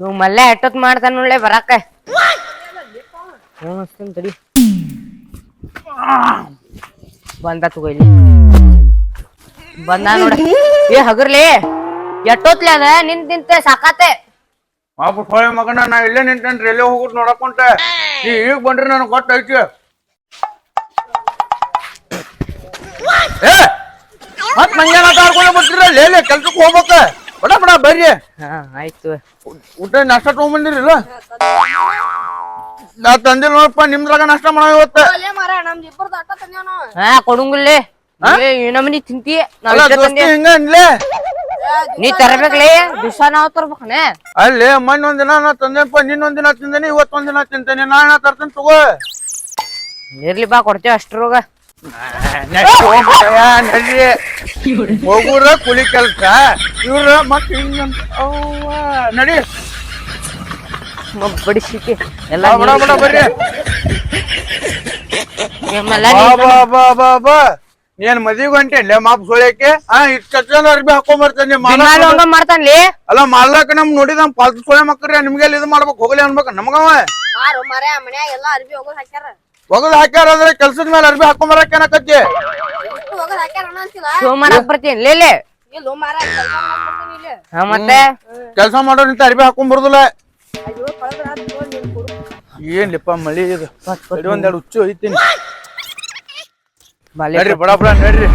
ಇವ್ ಮಲ್ಲೆ ಎಷ್ಟೊತ್ ಮಾಡ್ತಾನ ನೋಡ್ಲೆ, ಬರಾಕ. ತಡಿ. ಬಂದ ತಗೋ ಬಂದ ನೋಡ. ಏ, ಹಗರ್ಲಿ, ಎಟ್ಟೊತ್ಲೆ ಅದ? ನಿಂತ ನಿಂತೆ, ಸಾಕಾತೆ. ಮಗನ, ನಾ ಇಲ್ಲೇ ನಿಂತೇನ್ರಿ ಎಲ್ಲೇ ಹೋಗುದ್ ನೋಡಕೊಂತ ಈಗ ಬಂದ್ರಿ ನನಗೆ ಗೊತ್ತೈತಿ. ಮತ್ ಮಂಜಾನ ಆಟ ಆಡ್ಕೊಂಡು ಬರ್ತೀರ ಲೇಲೆ ಕೆಲ್ಸಕ್ಕೆ ಹೋಗ್ಬೇಕ. ಬಡ ಬಡ ಬರ್ರಿ. ಹಾ ಆಯ್ತು. ಊಟ ನಾಷ್ಟ ತಗೊಂಬಂದಿರಿಲ್ಲ? ನಾ ತಂದಿಲ್ಲ ನೋಡಪ್ಪ ನಿಮ್ದ್ರಾಗ ನಾಷ್ಟ ಮಾಡೋ ಇವತ್ತ ಹಾ ಕೊಡುಂಗುಲ್ಲೇ. ಏ ನಮ್ಮನಿ ತಿಂತಿ. ನಾವ್ ಅಲ್ಲ ಇಷ್ಟೇ ದೋಸ್ತಿ ತಂದೆ ಹಿಂಗ ಅನ್ಲೇ? ನೀ ತರಬೇಕಲ್ಲೇ ದಿವಸ ನಾವ್ ತರ್ಬೇಕನೆ. ಅಲ್ಲಿ ಮೊನ್ನೆ ಒಂದಿನ ನಾ ತಂದೆಪ್ಪ ನಿನ್ನೊಂದಿನ ತಿಂದೇನಿ ಇವತ್ತೊಂದಿನ ತಿಂತೇನೆ. ನಾಳೆ ತರ್ತೇನೆ ತಗೋ. ಇರ್ಲಿ ಬಾ ಕೊಡ್ತೇವೆ ಅಷ್ಟ್ರೋಗ ನಡ್ರಿ ಹೋಗುರ ಕೂಲಿ ಕೆಲಸ ಇವ್ರ ಮತ್ ಹಿಂಗಂತ ಅವ್ವ ನಡಿ. ಬಡಿಸಿಕೆ ಎಲ್ಲ ಬಡ ಬಡ ಬರ್ರಿ ಬಾ ಬಾ ಬಾ ಬಾ ನೀನ್ ಮದಿಗೆ ಹೊಂಟೇನ್ಲೆ ಮಾಪ್ ಸೊಳ್ಯಕ್ಕೆ ಆ ಇಷ್ಟ ಅರ್ಬಿ ಹಾಕೊಂಡ್ ಬರ್ತೇನೆ ಮಾಡ್ತಾನ್ಲಿ ಅಲ್ಲ ಮಾಡ್ಲಾಕ ನಮ್ ನೋಡಿದ ಪಾಲ್ತು ಸೊಳ್ಳೆ ಮಕ್ಕಳ್ರಿ ನಿಮ್ಗೆ ಇದು ಮಾಡ್ಬೇಕು ಹೋಗ್ಲಿ ಅನ್ಬೇಕು ನಮಗವ ಮರೆ, ಮನ್ಯಾಗ ಎಲ್ಲಾ ಅರ್ಬಿ ಹೋಗೋದ್ ಹಾಕ್ಯಾರ. ಒಗದ್ ಹಾಕ್ಯಾರ ಅಂದ್ರೆ ಕೆಲ್ಸದ ಮೇಲೆ ಅರ್ಬಿ ಹಾಕೊಂಬರಕ್ಕೆ ಬರಕ್ ಏನಕತ್ತಿ ಹೋಗೋದ್ ಹಾಕ್ಯಾರ ಬರ್ತೀನಿ ಲೇಲೆ ಇಲ್ಲ ಮಾರ ಕೆಲ್ಸ ಮಾಡ್ಕೊತೀನಿ ಇಲ್ಲಿ. ಹಾ ಮತ್ತೆ? ಕೆಲ್ಸ ಮಾಡೋರ್ ನಿಂತ ಅರ್ಬಿ ಹಾಕೊಂಡ್ ಬರುದಿಲ್ಲ. ಅಯ್ಯೋ ಕಳೆದ್ರ ಆತ್ ತಗೋ ನೀನ್ ಕೊಡು. ಏನ್ಲಿಪ್ಪ ಮಳಿ ಇದು? ತಡಿ ಒಂದೆರಡು ಹುಚ್ಚು ಐತೀನಿ ಬಾಲೆ ನಡ್ರಿ ಬಡ ಬಡ ನಡ್ರಿ.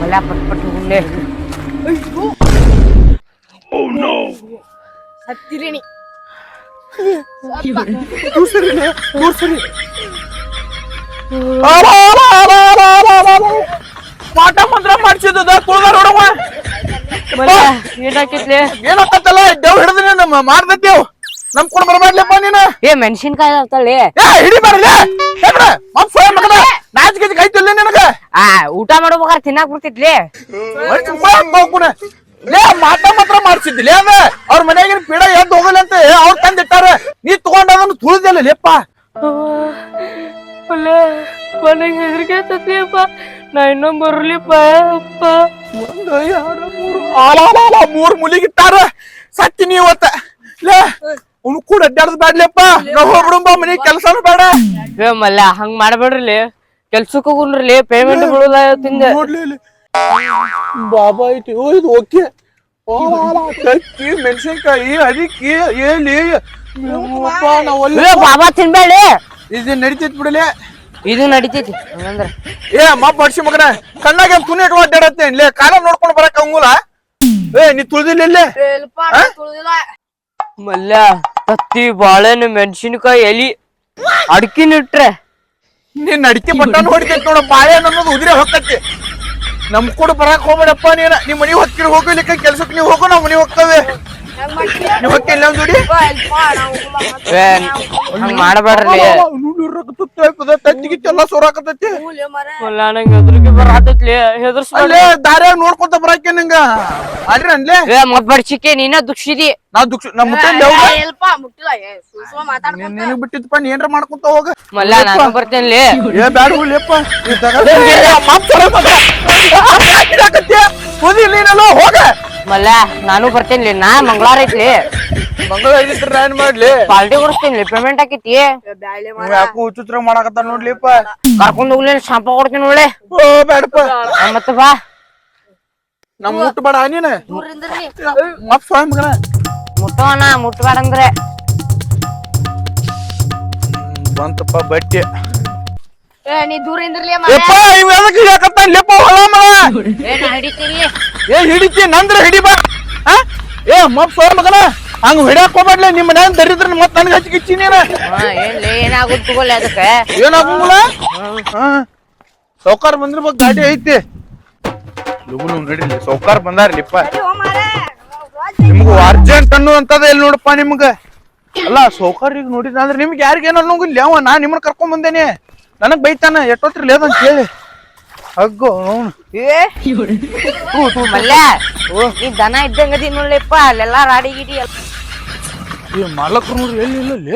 ಮಲ್ಲ ಪಟ್ ಪಟ್ ಪಾಠ ಮಂತ್ರ ಮಾಡಿಸಿದ ಕುಳ್ದಾರ ಹಿಡಿದ್ರೆ ನಮ್ಮ ಮಾರ್ದತ್ತೇವ್ ನಮ್ ಕೂಡ ಬರಬಾರ್ಲಪ್ಪ ನೀನ ಏ ಮೆಣಸಿನ್ಕಾಯಿ ಏ ಹಿಡಿ ಹೆಂಗ್ರ ಮತ್ ಮಗನ ನಾಚಿಕೆ ಕೈತಿಲ್ಲ ನಿನಗ? ಆ ಊಟ ಮಾಡ್ಬೇಕಾದ್ರೆ ತಿನ್ನಾಕ್ ಬರ್ತಿತ್ಲಿ ಲೇ ಮಾಟ ಮಾತ್ರ ಮಾಡ್ಸಿದ್ಲೇ ಅದ ಅವ್ರ ಮನ್ಯಾಗಿನ ಪೀಡ ಎದ್ದು ಹೋಗಲ್ಲ ಅಂತ ಅವ್ರ ತಂದಿಟ್ಟಾರ ನೀ ತಗೊಂಡ ಅದನ್ನು ತುಳಿದಿಲ್ಲ ಲೇಪ್ಪ ಮನೆಗೆ ಹೆದರಿಕೆ ಆತತ್ಲಿಪ್ಪ ನಾ ಇನ್ನೊಮ್ಮೆ ಬರ್ಲಿಪ್ಪ ಅಪ್ಪ. ಒಂದು ಎರಡು ಮೂರು. ಆಲಾಲಾಲ ಮೂರ್ ಮುಲಿಗಿಟ್ಟಾರ. ಸತ್ತಿ ನೀವತ್ತ ಲೇ ಅವ್ನು ಕೂಡ ಅಡ್ಡಾಡದ್ ಬ್ಯಾಡ್ಲೇಪ್ಪ ನಾ ಹೋಗ್ಬಿಡುಂಬ ಮನೆ ಕೆಲಸನೂ ಬೇಡ. ಏ ಮಲ್ಲ ಹಂಗ್ ಮಾಡ್ಬೇಡ್ರಿ ಕೆಲ್ಸಕ್ಕೆ ಹೋಗುನ್ರಿ ಪೇಮೆಂಟ್ ಬೀಳುದ ತಿಂದೆ. ನೋಡ್ಲಿ. ಬಾಬಾ ಐತಿ. ಓ ಇದು ಓಕೆ. ಕಕ್ಕಿ ಮೆಣಸಿನ್ಕಾಯಿ ಅದಿಕ್ಕಿ ಏಲಿ ಬಾಬಾ ತಿನ್ಬೇಡಿ. ಇದು ನಡಿತೈತಿ ಬಿಡಲೆ. ಇದು ನಡಿತೈತಿ. ಹಂಗಂದ್ರ. ಏ ಮಾ ಬಡ್ಸಿ ಮಗನ. ಕಣ್ಣಾಗ ತುನಿ ಇಟ್ಟು ಅಡ್ಡಾಡತ್ತೆ ಇಲ್ಲೇ ಕಾಲ ನೋಡ್ಕೊಂಡು ಬರಕ್ ಹಂಗುಲ ಏ ನೀ ತುಳಿದಿಲ್ಲ ಇಲ್ಲೇ? ಮಲ್ಲ ತತ್ತಿ ಬಾಳೆಹಣ್ಣು ಮೆಣಸಿನಕಾಯಿ ಎಲಿ ಅಡ್ಕಿನ ಇಟ್ರೆ. ನೀನ್ ಅಡಿಕೆ ಬಟ್ಟ ಹೊಡಿತೈತಿ ನೋಡ. ಬಾಳೆ ಅನ್ನೋದು ಉದಿರೆ ಹೊಕ್ಕತಿ ನಮ್ ಕೂಡ ಬರಾಕ್ ಹೋಗ್ಬೇಡಪ್ಪ ನೀನ. ನಿಮ್ ಮನಿ ಹೊತ್ತಿರ ಹೋಗ್ಲಿಕ್ಕೆ ಕೆಲ್ಸಕ್ಕೆ ನೀವು ಹೋಗೋ ನಾವ್ ಮನಿ ಹೋಗ್ತವೆ. ನೀವ್ ಹಂಗ್ ಮಾಡಬೇಡ್ರಿ ತತ್ತಿಗಿತ್ತೆಲ್ಲ ನಂಗೆ ಹೆದರಿಕೆ ಬರತೈತ್ಲಿ ಹೆದರ್ಸ್ಬೇಡ ಅಲ್ಲೇ ದಾರ್ಯಾಗ ನೋಡ್ಕೊಂತ ಬರಾಕೆ ನಿಂಗ? ಅಲ್ರಿ ಅನ್ಲೇ ಏ ಮಬ್ಬಡ್ಸಿಕೆ ನೀನ ದುಕ್ಷಿದಿ ನಾ ದುಃಖ ನಿನಗ್ ನೀ ಏನ್ರ ಮಾಡ್ಕೊಂತ ಹೋಗ. ಮಲ್ಲ ನಾನು ಬರ್ತೇನೆ ಏ ಬ್ಯಾಡ ಹುಲಿಯಪ್ಪ ಕುದಿ ನೀನಲ್ಲ ಹೋಗ. ಮಲ್ಲ ನಾನು ಬರ್ತೀನಿ ನಾ ಮಂಗಳಾರ ಐತ್ಲಿ. ಮಂಗಳ ಆಗಿದ್ರ ಏನ್ ಮಾಡ್ಲಿ? ಪಾಲ್ಟಿ ಕೊಡಿಸ್ತೀನಿ ಪೇಮೆಂಟ್ ಹಾಕೈತಿ ಯಾಕೋ ಮಾಡಕತ್ತ ನೋಡ್ಲಿಪ್ಪ ಕರ್ಕೊಂಡು ಹೋಗ್ಲಿ ಶಾಂಪ ಕೊಡ್ತೀನಿ ಒಳ್ಳೆ ಓ ಬ್ಯಾಡಪ್ಪ. ಮತ್ತೆ ಬಾ. ನಮ್ ಮುಟ್ಟು ಬೇಡ ನೀನ. ಮತ್ ಸ್ವಾಮಿ ಮಗನ. ಮುಟ್ಟವನ ಮುಟ್ಬೇಡ ಅಂದ್ರೆ ಬಂತಪ್ಪ ಬಟ್ಟೆ. ಏ ನೀ ದೂರ ಇಂದ್ರಲಿ ಯಪ್ಪ ಇವ್ ಲೆಪ್ಪ ಏ ಹಿಡಿತಿ ನಂದ್ರ ಹಿಡಿ ಬಾ. ಆ? ಏ ಮಗನ ಹಂಗ ಹಿಡಿಯಕ್ ಹೋಗ್ಬೇಡ್ಲೆ ನಿಮ್ಮ ಮನ್ಯಾಗ ದರಿದ್ರ ಮತ್ ನನ್ಗ ನೀನ. ಹಾ ತಗೋಲ್ಲ ಅದಕ್ಕೆ. ಏನಾಗಂಗಿಲ್ಲ ಸೌಕಾರ ಬಂದಿರ್ಬೇಕು ಗಾಡಿ ಐತಿ. ಲಗುನು ನಡಿಲಿ ಸೌಕಾರ ಬಂದಾರ್ಲಿಪ್ಪ. ಓ ನಿಮ್ಗ ಅರ್ಜೆಂಟ್ ಅನ್ನುವಂತದ ಎಲ್ಲಿ ನೋಡಪ್ಪ ನಿಮ್ಗ? ಅಲ್ಲ ಸೌಕರ್ಯ ನೋಡಿದ ಅಂದ್ರೆ ನಿಮ್ಗೆ ಯಾರಿಗೇನು ಅನ್ನೋಂಗಿಲ್ಲ ಅವ ನಾ ನಿಮ್ಮನ್ನ ಕರ್ಕೊಂಡ್ ಬಂದೇನೆ. ನನಗ್ ಬೈತಾನ ಎಷ್ಟೊತ್ರಿ ಲೇದಂತ ಹೇಳಿ. ಅಗ್ಗೋ ಅವ್ನು ಏ ಮಲ್ಲ ನೀ ದನ ಇದ್ದಂಗದಿ ನೋಡ್ಲಿಪ್ಪ ಅಲ್ಲೆಲ್ಲ ರಾಡಿ ಗಿಡಿ ಏ ಈ ಮಾಲಕ್ರು ನೋಡ್ರಿ ಎಲ್ಲಿ ಇಲ್ಲ ಅಲ್ಲಿ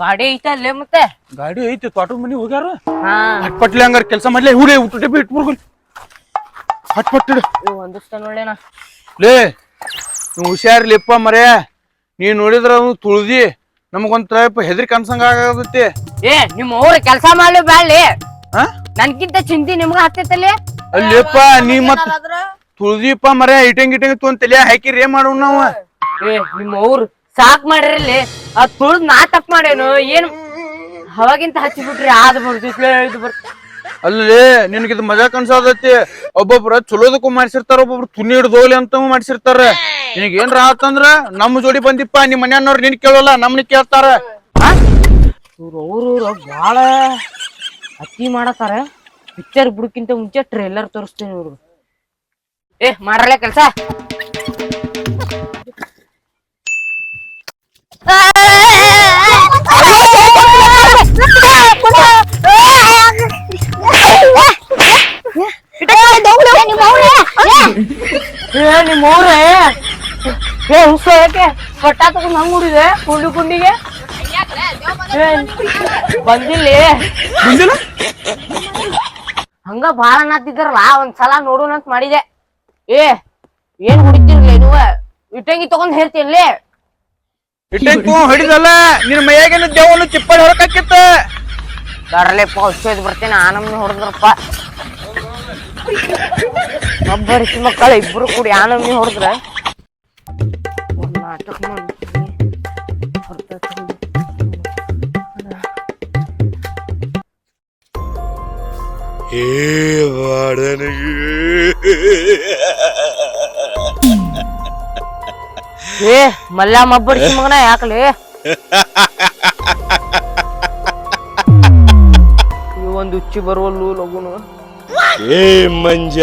ಗಾಡಿ ಅಲ್ಲೇ ಮತ್ತೆ? ಗಾಡಿ ಐತಿ ತೋಟ ಮನಿ ಹೋಗ್ಯಾರ? ಹಾ. ಹಟ್ಪಟ್ಲೆ ಹಂಗಾರ ಕೆಲಸ ಮಾಡ್ಲಿ ಹುಡಿ ಊಟ ಡಬ್ಬಿ ಇಟ್ಬಿಡ್ಗಲ್ ಹಟ್ಪಟ್ಟಿಡು ಇವ್ ಒಂದಿಷ್ಟ ನೋಡ್ಲೇನ. ಲೇ ನೀವು ಹುಷಾರ್ಲಿಪ್ಪ ಮರೇ. ನೀ ನೋಡಿದ್ರ ಅವ್ನು ತುಳ್ದಿ. ನಮಗೊಂದ್ ಹೆದರಿ ಹೆದರಿಕೆ ಅನ್ಸಂಗ ಆಗತೈತಿ ಏ ನಿಮ್ಮ ಅವ್ರ ಕೆಲಸ ಮಾಡ್ಲಿ ಬಾಳಿ ಹಾ ನನ್ಕಿಂತ ಚಿಂತಿ ನಿಮ್ಗ ಹತ್ತೈತಲ್ಲಿ ಅಲ್ಲಿಪ್ಪ ನೀ ಮತ್ ತುಳಿದಿಪ್ಪ ಮರ ಇಟಂಗ್ ಇಟಂಗ್ ತೊಗೊಂಡ್ ತಲೆ ಹಾಕಿರಿ ಏನ್ ಮಾಡೋಣ ನಾವ? ಏ ನಿಮ್ಮ ಅವ್ರು ಸಾಕ್ ಮಾಡಿರಲಿ. ಆ ತುಳ್ದ್ ನಾ ತಪ್ಪ ಮಾಡೇನು ಏನ್? ಅವಾಗಿಂತ ಹಚ್ಚಿ ಬಿಟ್ರಿ ಆದ್ ಇದು ಬರ್ತ ಅಲ್ಲಿ ನಿನಗಿದ್ ಮಜಾ ಕನ್ಸಾದತಿ ಒಬ್ಬೊಬ್ರ ಚಲೋದಕ್ಕೂ ಮಾಡ್ಸಿರ್ತಾರ, ಒಬ್ಬೊಬ್ರು ತುನಿ ಹಿಡ್ದು ಹೋಗ್ಲಿ ಅಂತ ಮಾಡ್ಸಿರ್ತಾರ. ನಿನ್ಗ ಏನ್ರ ಆತಂದ್ರ ನಮ್ಮ ಜೋಡಿ ಬಂದಿಪ್ಪ, ನಿಮ್ ಮನ್ಯಾನವ್ರು ನಿನ್ ಕೇಳೋಲ್ಲ, ನಮ್ನ ಕೇಳ್ತಾರ. ಅವ್ರು ಬಾಳ ಅತಿ ಮಾಡತಾರ. ಪಿಕ್ಚರ್ ಬಿಡಕ್ಕಿಂತ ಮುಂಚೆ ಟ್ರೇಲರ್ ತೋರಿಸ್ತೇನೆ ಇವ್ರು ಏ ಮಾಡ್ರಲ್ಲ ಕೆಲ್ಸ. ಅವ್ರೆ ಏ ಹುಸ ಯಾಕೆ? ಕೊಟ್ಟ ತಗೊಂಡ್ ಹಂಗ್ ಹುಡಿದೆ ಕುಂಡಿ ಕುಂಡಿಗೆ ಬಂದಿಲ್ಲ. ಹಂಗ ಬಾಳ ನಾತಿದ್ರಲ್ಲ ಒಂದ್ಸಲ ನೋಡೋಣ ಅಂತ ಮಾಡಿದೆ. ಏ ಏನ್ ಹುಡಿತಿರ್ಲಿ ನೀವು? ಇಟ್ಟಂಗಿ ತಗೊಂಡ್ ಹೇಳ್ತೀನಿ ಇಟ್ಟಂಗಿ ಹಿಡಿದಲ್ಲ ನಿನ್ ಮೈಯಾಗಿನ ದೇವನು ಚಿಪ್ಪಲ್ ಹೊರಕಾಕಿತ್ತ ಬರಲೆಪ್ಪ ಹುಚ್ಚೋದ್ ಬರ್ತೇನೆ ಆನಮ್ನ ಹೊಡೆದ್ರಪ್ಪ ಒಬ್ಬರಿಸಿ ಮಕ್ಕಳ ಇಬ್ರು ಕೂಡಿ ಆನಮ್ನಿ ಹೊಡೆದ್ರೆ ಒಂದ್ ನಾಟಕ ಮಾಡ್ತೀನಿ. ಏ ಏ ಮಲ್ಲ ಮಬ್ಬಡಿಸಿ ಮಗನ ಯಾಕಲೇ? ಈ ಒಂದು ಉಚ್ಚಿ ಬರುವಲ್ಲು ಲಗುನು. ಏ ಮಂಜ.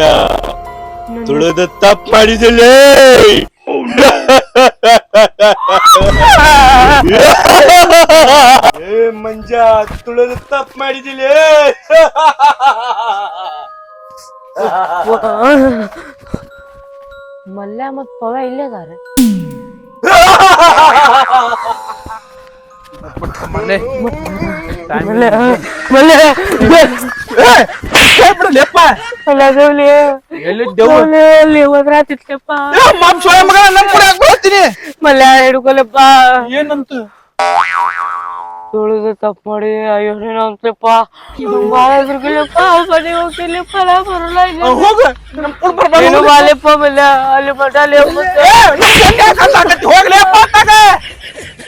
ತುಳಿದ ತಪ್ಪು ಮಾಡಿದಿಲ್ಲ ಏ ಮಂಜ ತುಳಿದ ತಪ್ಪು ಮಾಡಿದಿಲ್ಲ ಮಲ್ಯ ಮತ್ ಪವ ಇಲ್ಲೇ ಅದಾರ ಬಿಡಲೆಪ್ಪ ಎಲ್ಲಿ ದೇವ್ ಹೋದ್ರಾತಿತ್ಲೆಪ್ಪ ಮಾಮ್ ಸೋಯ ಮಗ ನಮ್ ಕೂಡ ಬರ್ತೀನಿ ಮಲ್ಯ ಹಿಡ್ಕೊಲೆಪ್ಪ ಏನಂತ? ತುಳಿದು ತಪ್ಪ ಮಾಡಿ ಅಯ್ಯೋ ನೀನು ಅಂತಪ್ಪ ಬಾಳ ಮನೆ ಹೋಗ್ತಿಲ್ಲಪ್ಪ ನಾ ಬರಲ್ಲ ಇಲ್ಲ. ಹೋಗ. ನಮ್ ಕೂಡ ಬರ್ಬಾರ್ದು. ನೀನು ಬಾಲೆಪ್ಪ ಮಲ್ಯ. ಅಲ್ಲಿ ಮಠ ಅಲ್ಲಿ.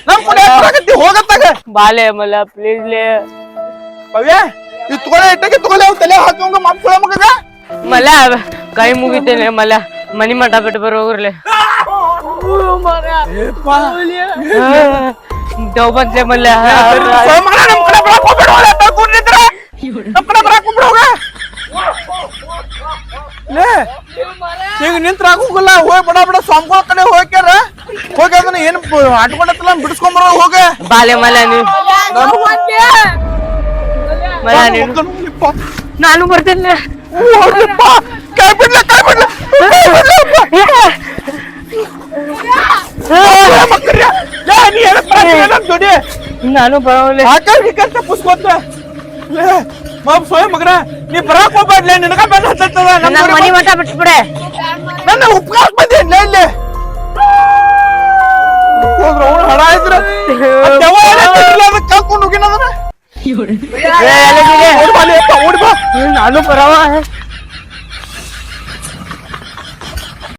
ನಮ್ ಕೂಡ ಬರಾಕತ್ತಿ, ಹೋಗತ್ತಾಗ. ಬಾಲೆ ಮಲ್ಯ ಪ್ಲೀಸ್ ಲೇ. ಪವ್ಯ, ಇದ್ ತಗೊಳ್ಳೆ, ಇಟ್ಟಕ್ಕೆ ತಗೊಳ್ಳೆ, ಅವ್ನ್ ತಲೆ ಮಾಮ್ ಸೋಯ ಮಗಗ. ಮಲ್ಯ ಕೈ ಮುಗಿತೇನೆ ಮಲ್ಯ ಮನಿ ಮಠ ಬಿಟ್ಟು ಬರೋಗ್ರಲೆ ದೇವ್ ಬಂತ್ಲೆ ಮಲ್ಯ ಸೋಯ ಮಗನ, ನಮ್ ಕಡೆ ಬರಾಕ್ ಹೋಗ್ಬೇಡ, ಹೋಗ್ಲೇ, ತಗೊಂಡ್ ನಿಂತ್ರ. ನಮ್ ಕಡೆ ಬರಾಕ್ ಹೋಗ್ಬೇಡ, ಹೋಗ. ಲೇ, ಈಗ ನಿಂತ್ರ ಆಗೋಗಲ್ಲ ಹೋಗಿ ಬಡ ಬಡ ಸ್ವಾಮಿಗಳ ಕಡೆ ಹೋಗ್ಯಾರ. ಹೋಗಿ ಅದನ್ನ ಏನ್ ಆಟ್ಕೊಂಡತ್ತಲ್ಲ ಬಿಡಿಸ್ಕೊಂಡ್ ಬರೋ ಹೋಗ. ಬಾಲೆ ಮಲ್ಯ ನೀವು ನೀನು ಬರ್ತೇನೆ. ಕೈ ಬಿಡ್ಲ ಕೈ ಬಿಡ್ಲ? ನಾನು ಬರೋಲೆ ಹಾಕಲ್ ಗಿಕ್ಕರ್ ತಪ್ಪಿಸ್ಕೊತ. ಲೇ, ಮಾಮ್ ಸೋಯ ಮಗನ ನೀ ಬರಾಕ್ ಹೋಗ್ಬೇಡ್ಲೆ ನಿನಗ ಬೆನ್ನ ಹತ್ತದ ನನ್ನ ಮನಿ ಮಠ ಬಿಟ್ಬಿಡೆ. ನನ್ನ ಉಪಕಾರ ಬಂದೇನ್ ಇಲ್ಲಿ ಹೋದ್ರ ಅವ್ನು ಹಡ ಇದ್ರ. ಕಲ್ಕೊಂಡು ಹೋಗಿನ ಅದನ್ನ? ಏ, ಎಲ್ಲಿದ್ದೀರಿ? ಓಡಿ ಬಾ